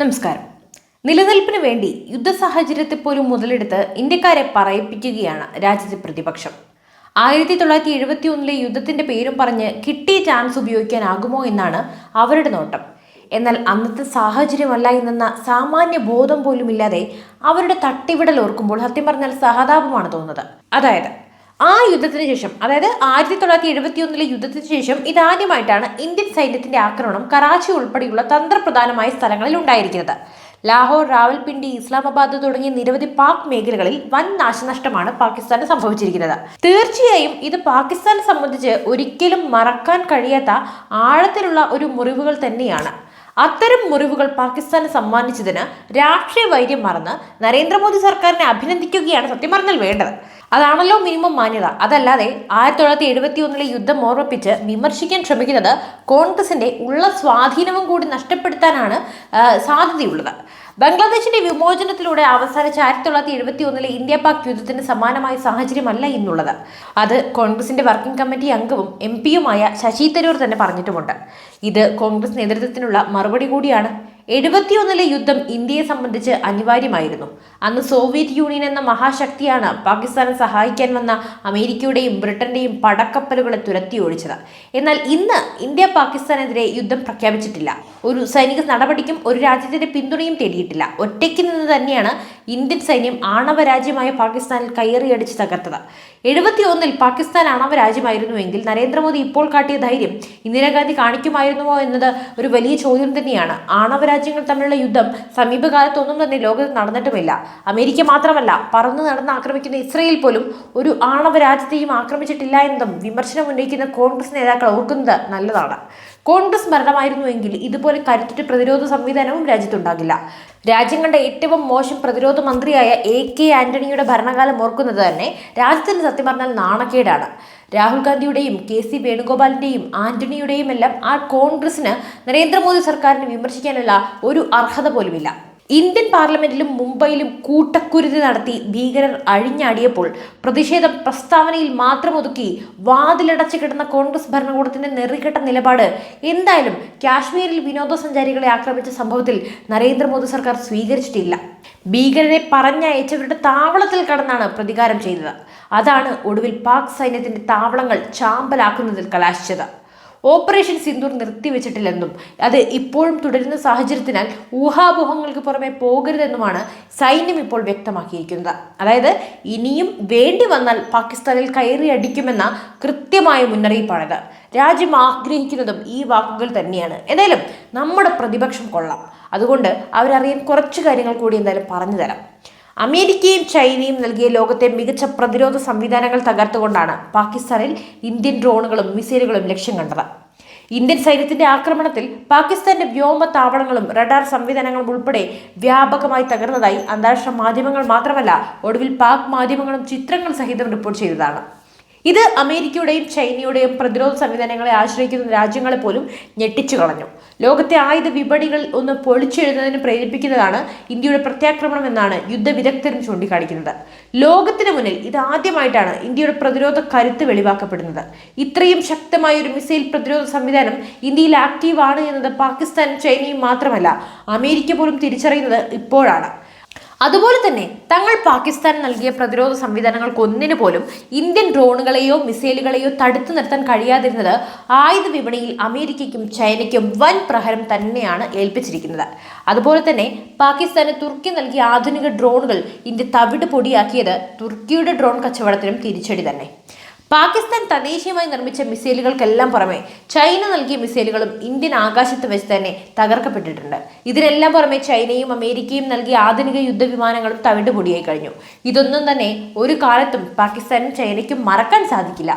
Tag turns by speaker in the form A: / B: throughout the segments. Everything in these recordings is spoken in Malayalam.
A: നമസ്കാരം. നിലനിൽപ്പിന് വേണ്ടി യുദ്ധ സാഹചര്യത്തെ പോലും മുതലെടുത്ത് ഇന്ത്യക്കാരെ പറയിപ്പിക്കുകയാണ് രാജ്യത്തെ പ്രതിപക്ഷം. ആയിരത്തി തൊള്ളായിരത്തി എഴുപത്തി ഒന്നിലെ യുദ്ധത്തിന്റെ പേരും പറഞ്ഞ് കിട്ടിയ ചാൻസ് ഉപയോഗിക്കാനാകുമോ എന്നാണ് അവരുടെ നോട്ടം. എന്നാൽ അന്നത്തെ സാഹചര്യമല്ല എന്നെന്ന സാമാന്യ ബോധം പോലുമില്ലാതെ അവരുടെ തട്ടിവിടൽ ഓർക്കുമ്പോൾ സത്യം പറഞ്ഞാൽ സഹതാപമാണ് തോന്നുന്നത്. അതായത് ആ യുദ്ധത്തിന് ശേഷം അതായത് ആയിരത്തി തൊള്ളായിരത്തി എഴുപത്തി ഒന്നിലെ യുദ്ധത്തിന് ശേഷം ഇതാദ്യമായിട്ടാണ് ഇന്ത്യൻ സൈന്യത്തിന്റെ ആക്രമണം കറാച്ചി ഉൾപ്പെടെയുള്ള തന്ത്രപ്രധാനമായ സ്ഥലങ്ങളിൽ ഉണ്ടായിരിക്കുന്നത്. ലാഹോർ റാവൽപിണ്ടി ഇസ്ലാമാബാദ് തുടങ്ങിയ നിരവധി പാക് മേഖലകളിൽ വൻ നാശനഷ്ടമാണ് പാകിസ്ഥാന് സംഭവിച്ചിരിക്കുന്നത്. തീർച്ചയായും ഇത് പാകിസ്ഥാനെ സംബന്ധിച്ച് ഒരിക്കലും മറക്കാൻ കഴിയാത്ത ആഴത്തിലുള്ള ഒരു മുറിവുകൾ തന്നെയാണ്. അത്തരം മുറിവുകൾ പാകിസ്ഥാന് സമ്മാനിച്ചതിന് രാഷ്ട്രീയ വൈര്യം മറന്ന് നരേന്ദ്രമോദി സർക്കാരിനെ അഭിനന്ദിക്കുകയാണ് സത്യം പറഞ്ഞാൽ വേണ്ടത്. അതാണല്ലോ മിനിമം മാന്യത. അതല്ലാതെ ആയിരത്തി തൊള്ളായിരത്തി എഴുപത്തി ഒന്നിലെ യുദ്ധം ഓർമ്മിപ്പിച്ച് വിമർശിക്കാൻ ശ്രമിക്കുന്നത് കോൺഗ്രസിന്റെ ഉള്ള സ്വാധീനവും കൂടി നഷ്ടപ്പെടുത്താനാണ് സാധ്യതയുള്ളത്. ബംഗ്ലാദേശിന്റെ വിമോചനത്തിലൂടെ അവസാനിച്ച ആയിരത്തി തൊള്ളായിരത്തി എഴുപത്തി ഒന്നിലെ ഇന്ത്യ പാക് യുദ്ധത്തിന് സമാനമായ സാഹചര്യമല്ല ഇന്നുള്ളത്. അത് കോൺഗ്രസിന്റെ വർക്കിംഗ് കമ്മിറ്റി അംഗവും എം പിയുമായ ശശി തരൂർ തന്നെ പറഞ്ഞിട്ടുമുണ്ട്. ഇത് കോൺഗ്രസ് നേതൃത്വത്തിനുള്ള മറുപടി കൂടിയാണ് എഴുപത്തിയൊന്നിലെ യുദ്ധം ഇന്ത്യയെ സംബന്ധിച്ച് അനിവാര്യമായിരുന്നു. അന്ന് സോവിയറ്റ് യൂണിയൻ എന്ന മഹാശക്തിയാണ് പാകിസ്ഥാനെ സഹായിക്കാൻ വന്ന അമേരിക്കയുടെയും ബ്രിട്ടന്റെയും പടക്കപ്പലുകളെ തുരത്തി ഒഴിച്ചത് എന്നാൽ ഇന്ന് ഇന്ത്യ പാകിസ്ഥാനെതിരെ യുദ്ധം പ്രഖ്യാപിച്ചിട്ടില്ല. ഒരു സൈനിക നടപടിക്കും ഒരു രാജ്യത്തിന്റെ പിന്തുണയും തേടിയിട്ടില്ല. ഒറ്റയ്ക്ക് നിന്ന് തന്നെയാണ് ഇന്ത്യൻ സൈന്യം ആണവ രാജ്യമായ പാകിസ്ഥാനിൽ കയറിയടിച്ച് തകർത്തത്. എഴുപത്തിയൊന്നിൽ പാകിസ്ഥാൻ ആണവ രാജ്യമായിരുന്നുവെങ്കിൽ നരേന്ദ്രമോദി ഇപ്പോൾ കാട്ടിയ ധൈര്യം ഇന്ദിരാഗാന്ധി കാണിക്കുമായിരുന്നുവോ എന്നത് ഒരു വലിയ ചോദ്യം തന്നെയാണ്. ആണവ രാജ്യങ്ങൾ തമ്മിലുള്ള യുദ്ധം സമീപകാലത്തൊന്നും തന്നെ ലോകത്ത് നടന്നിട്ടുമില്ല. അമേരിക്ക മാത്രമല്ല പറന്നു നടന്ന് ആക്രമിക്കുന്ന ഇസ്രയേൽ പോലും ഒരു ആണവ രാജ്യത്തെയും ആക്രമിച്ചിട്ടില്ല എന്നതും വിമർശനം ഉന്നയിക്കുന്ന കോൺഗ്രസ് നേതാക്കൾ ഓർക്കുന്നത് നല്ലതാണ്. കോൺഗ്രസ് ഭരണമായിരുന്നുവെങ്കിൽ ഇതുപോലെ കരുത്തുറ്റ പ്രതിരോധ സംവിധാനവും രാജ്യത്തുണ്ടാകില്ല. രാജ്യം കണ്ട ഏറ്റവും മോശം പ്രതിരോധ മന്ത്രിയായ എ കെ ആന്റണിയുടെ ഭരണകാലം ഓർക്കുന്നത് തന്നെ രാജ്യത്തിന് സത്യം പറഞ്ഞാൽ നാണക്കേടാണ്. രാഹുൽ ഗാന്ധിയുടെയും കെ സി വേണുഗോപാലിന്റെയും ആന്റണിയുടെയും എല്ലാം ആ കോൺഗ്രസിന് നരേന്ദ്രമോദി സർക്കാരിനെ വിമർശിക്കാനുള്ള ഒരു അർഹത പോലുമില്ല. ഇന്ത്യൻ പാർലമെന്റിലും മുംബൈയിലും കൂട്ടക്കുരുതി നടത്തി ഭീകരർ അഴിഞ്ഞാടിയപ്പോൾ പ്രതിഷേധ പ്രസ്താവനയിൽ മാത്രം ഒതുക്കി വാതിലടച്ചു കിടന്ന കോൺഗ്രസ് ഭരണകൂടത്തിന്റെ നെറികെട്ട നിലപാട്. എന്തായാലും കാശ്മീരിൽ വിനോദസഞ്ചാരികളെ ആക്രമിച്ച സംഭവത്തിൽ നരേന്ദ്രമോദി സർക്കാർ സ്വീകരിച്ചിട്ടില്ല. ഭീകരരെ പറഞ്ഞയച്ചവരുടെ താവളത്തിൽ കടന്നാണ് പ്രതികാരം ചെയ്തത്. അതാണ് ഒടുവിൽ പാക് സൈന്യത്തിന്റെ താവളങ്ങൾ ചാമ്പലാക്കുന്നതിൽ കലാശിച്ചത്. ഓപ്പറേഷൻ സിന്ദൂർ നിർത്തിവെച്ചിട്ടില്ലെന്നും അത് ഇപ്പോഴും തുടരുന്ന സാഹചര്യത്തിനാൽ ഊഹാപോഹങ്ങൾക്ക് പുറമെ പോകരുതെന്നുമാണ് സൈന്യം ഇപ്പോൾ വ്യക്തമാക്കിയിരിക്കുന്നത്. അതായത് ഇനിയും വേണ്ടി വന്നാൽ പാകിസ്ഥാനിൽ കയറി അടിക്കുമെന്ന കൃത്യമായ മുന്നറിയിപ്പാണിത്. രാജ്യം ആഗ്രഹിക്കുന്നതും ഈ വാക്കുകൾ തന്നെയാണ്. എന്തായാലും നമ്മുടെ പ്രതിപക്ഷം കൊള്ളാം. അതുകൊണ്ട് അവരറിയാൻ കുറച്ച് കാര്യങ്ങൾ കൂടി എന്തായാലും പറഞ്ഞു തരാം. അമേരിക്കയും ചൈനയും നൽകിയ ലോകത്തെ മികച്ച പ്രതിരോധ സംവിധാനങ്ങൾ തകർത്തുകൊണ്ടാണ് പാകിസ്ഥാനിൽ ഇന്ത്യൻ ഡ്രോണുകളും മിസൈലുകളും ലക്ഷ്യം കണ്ടത്. ഇന്ത്യൻ സൈന്യത്തിന്റെ ആക്രമണത്തിൽ പാകിസ്ഥാന്റെ വ്യോമ താവളങ്ങളും റഡാർ സംവിധാനങ്ങളും ഉൾപ്പെടെ വ്യാപകമായി തകർന്നതായി അന്താരാഷ്ട്ര മാധ്യമങ്ങൾ മാത്രമല്ല ഒടുവിൽ പാക് മാധ്യമങ്ങളും ചിത്രങ്ങൾ സഹിതം റിപ്പോർട്ട് ചെയ്തതാണ്. ഇത് അമേരിക്കയുടെയും ചൈനയുടെയും പ്രതിരോധ സംവിധാനങ്ങളെ ആശ്രയിക്കുന്ന രാജ്യങ്ങളെ പോലും ഞെട്ടിച്ചു കളഞ്ഞു. ലോകത്തെ ആയുധ വിപണികൾ ഒന്ന് പൊളിച്ചെഴുതുന്നതിന് പ്രേരിപ്പിക്കുന്നതാണ് ഇന്ത്യയുടെ പ്രത്യാക്രമണം എന്നാണ് യുദ്ധവിദഗ്ധരും ചൂണ്ടിക്കാണിക്കുന്നത്. ലോകത്തിന് മുന്നിൽ ഇത് ആദ്യമായിട്ടാണ് ഇന്ത്യയുടെ പ്രതിരോധ കരുത്ത് വെളിവാക്കപ്പെടുന്നത്. ഇത്രയും ശക്തമായ ഒരു മിസൈൽ പ്രതിരോധ സംവിധാനം ഇന്ത്യയിൽ ആക്റ്റീവാണ് എന്നത് പാകിസ്ഥാനും ചൈനയും മാത്രമല്ല അമേരിക്ക പോലും തിരിച്ചറിയുന്നത് ഇപ്പോഴാണ്. അതുപോലെ തന്നെ തങ്ങൾ പാകിസ്ഥാൻ നൽകിയ പ്രതിരോധ സംവിധാനങ്ങൾക്ക് ഒന്നിനു പോലും ഇന്ത്യൻ ഡ്രോണുകളെയോ മിസൈലുകളെയോ തടുത്തു നിർത്താൻ കഴിയാതിരുന്നത് ആയുധ വിപണിയിൽ അമേരിക്കയ്ക്കും ചൈനയ്ക്കും വൻ പ്രഹരം തന്നെയാണ് ഏൽപ്പിച്ചിരിക്കുന്നത്. അതുപോലെ തന്നെ പാകിസ്ഥാന് തുർക്കി നൽകിയ ആധുനിക ഡ്രോണുകൾ ഇന്ത്യ തവിട് പൊടിയാക്കിയത് തുർക്കിയുടെ ഡ്രോൺ കച്ചവടത്തിനും തിരിച്ചടി തന്നെ. പാകിസ്ഥാൻ തദ്ദേശീയമായി നിർമ്മിച്ച മിസൈലുകൾക്കെല്ലാം പുറമെ ചൈന നൽകിയ മിസൈലുകളും ഇന്ത്യൻ ആകാശത്ത് വെച്ച് തന്നെ തകർക്കപ്പെട്ടിട്ടുണ്ട്. ഇതിനെല്ലാം പുറമെ ചൈനയും അമേരിക്കയും നൽകിയ ആധുനിക യുദ്ധവിമാനങ്ങളും തവിട് പൊടിയായി കഴിഞ്ഞു. ഇതൊന്നും തന്നെ ഒരു കാലത്തും പാകിസ്ഥാനും ചൈനയ്ക്കും മറക്കാൻ സാധിക്കില്ല.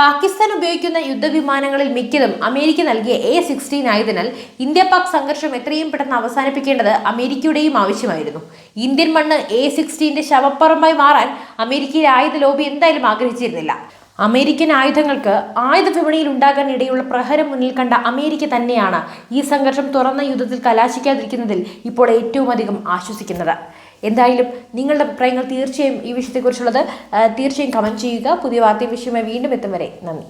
A: പാകിസ്ഥാൻ ഉപയോഗിക്കുന്ന യുദ്ധവിമാനങ്ങളിൽ മിക്കതും അമേരിക്ക നൽകിയ എ സിക്സ്റ്റീൻ ആയതിനാൽ ഇന്ത്യ പാക് സംഘർഷം എത്രയും പെട്ടെന്ന് അവസാനിപ്പിക്കേണ്ടത് അമേരിക്കയുടെയും ആവശ്യമായിരുന്നു. ഇന്ത്യൻ മണ്ണ് എ സിക്സ്റ്റീന്റെ ശവപ്പറമ്പായി മാറാൻ അമേരിക്കയിലെ ആയുധ ലോബി എന്തായാലും ആഗ്രഹിച്ചിരുന്നില്ല. അമേരിക്കൻ ആയുധങ്ങൾക്ക് ആയുധ വിപണിയിൽ ഉണ്ടാകാൻ ഇടയുള്ള പ്രഹരം മുന്നിൽ കണ്ട അമേരിക്ക തന്നെയാണ് ഈ സംഘർഷം തുറന്ന യുദ്ധത്തിൽ കലാശിക്കാതിരിക്കുന്നതിൽ ഇപ്പോൾ ഏറ്റവും അധികം ആശ്വസിക്കുന്നത്. എന്തായാലും നിങ്ങളുടെ അഭിപ്രായങ്ങൾ തീർച്ചയായും ഈ വിഷയത്തെക്കുറിച്ചുള്ളത് തീർച്ചയായും കമന്റ് ചെയ്യുക. പുതിയ വാർത്തയും വിഷയമായി വീണ്ടും എത്തും വരെ. നന്ദി.